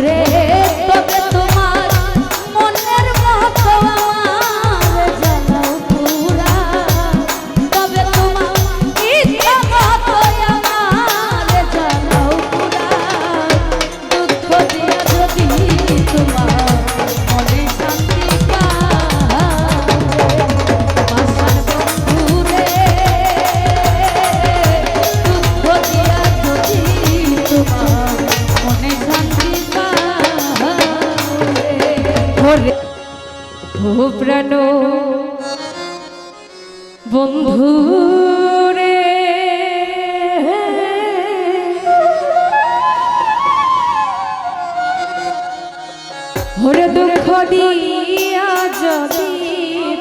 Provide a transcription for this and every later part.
por. ওরে দুঃখ দিয়া যদি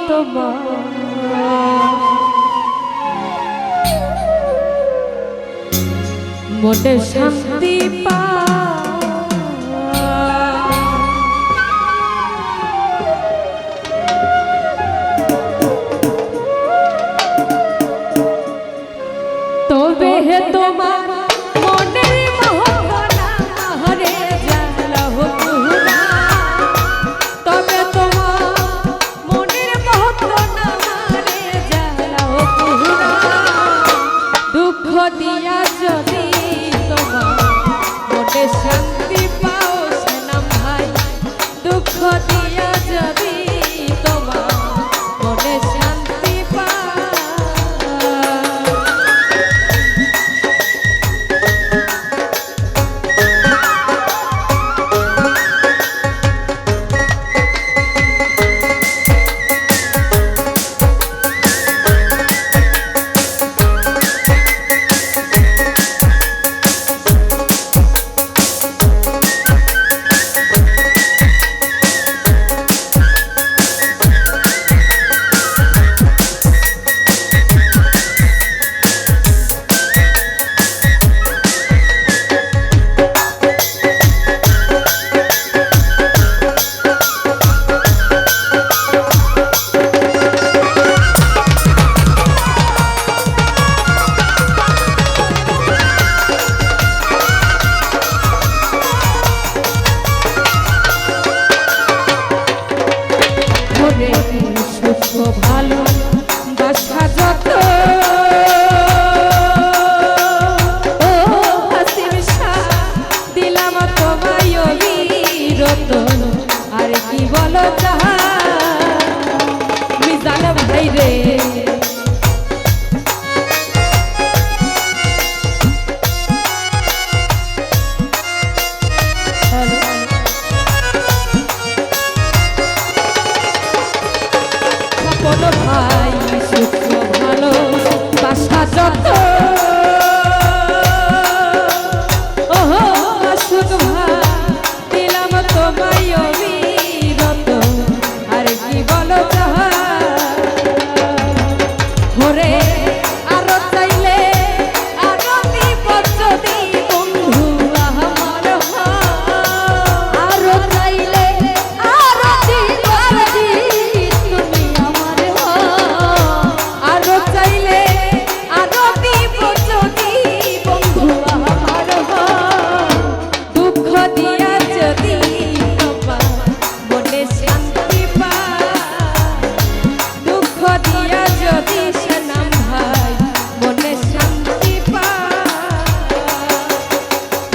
তোমার মনে শান্তি পা Oh.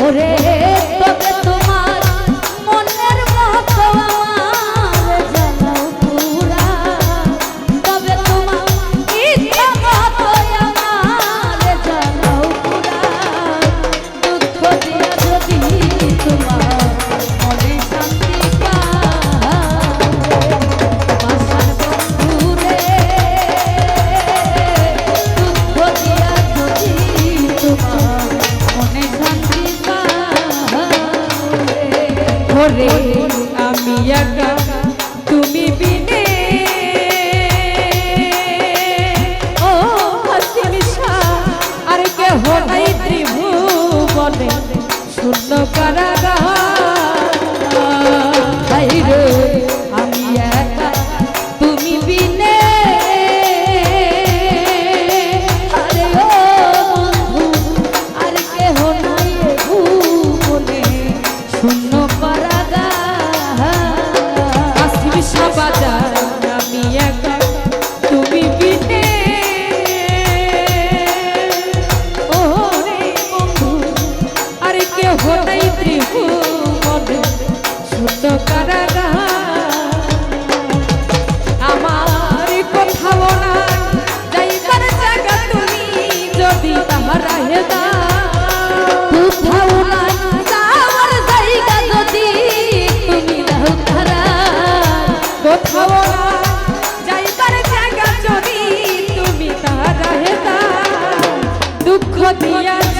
ওরে তোদের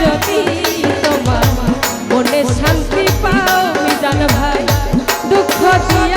যদি তোমার মনে শান্তি পাও মিজান ভাই দুঃখ দিয়ে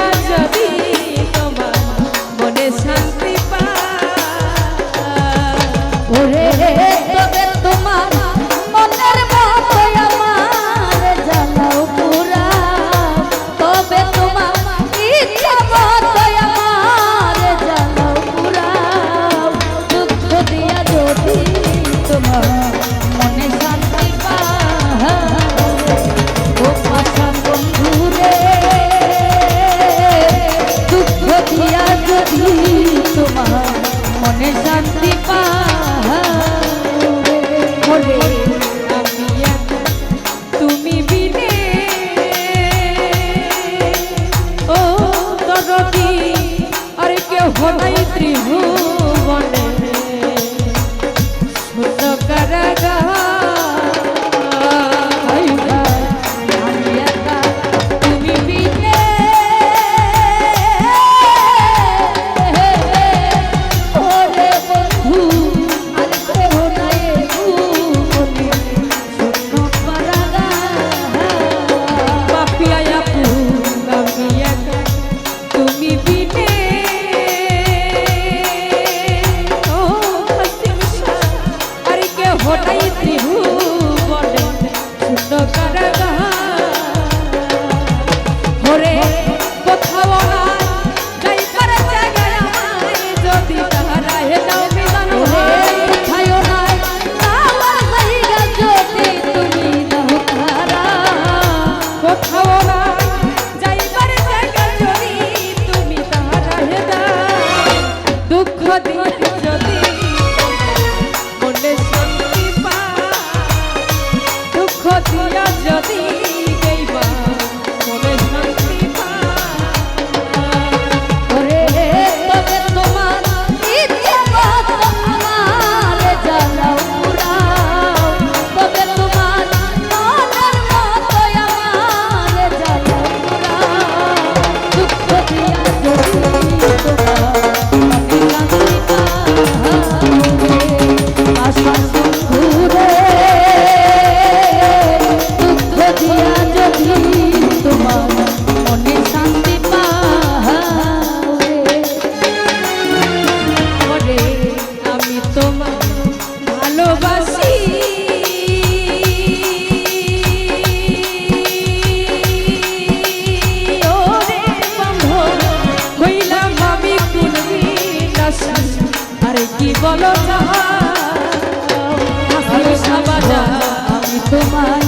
আমি তোমার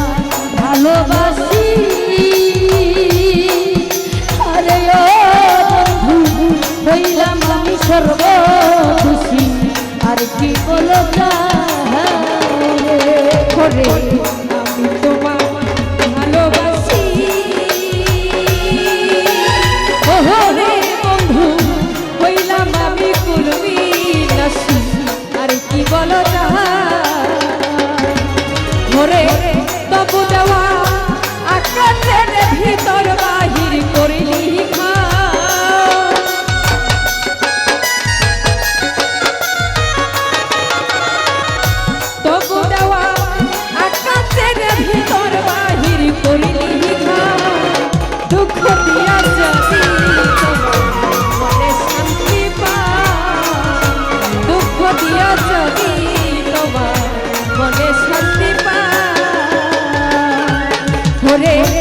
ভালোবাসি। আরে বন্ধু হইলাম আমি সর্ব খুশি আর কি বলো করে ore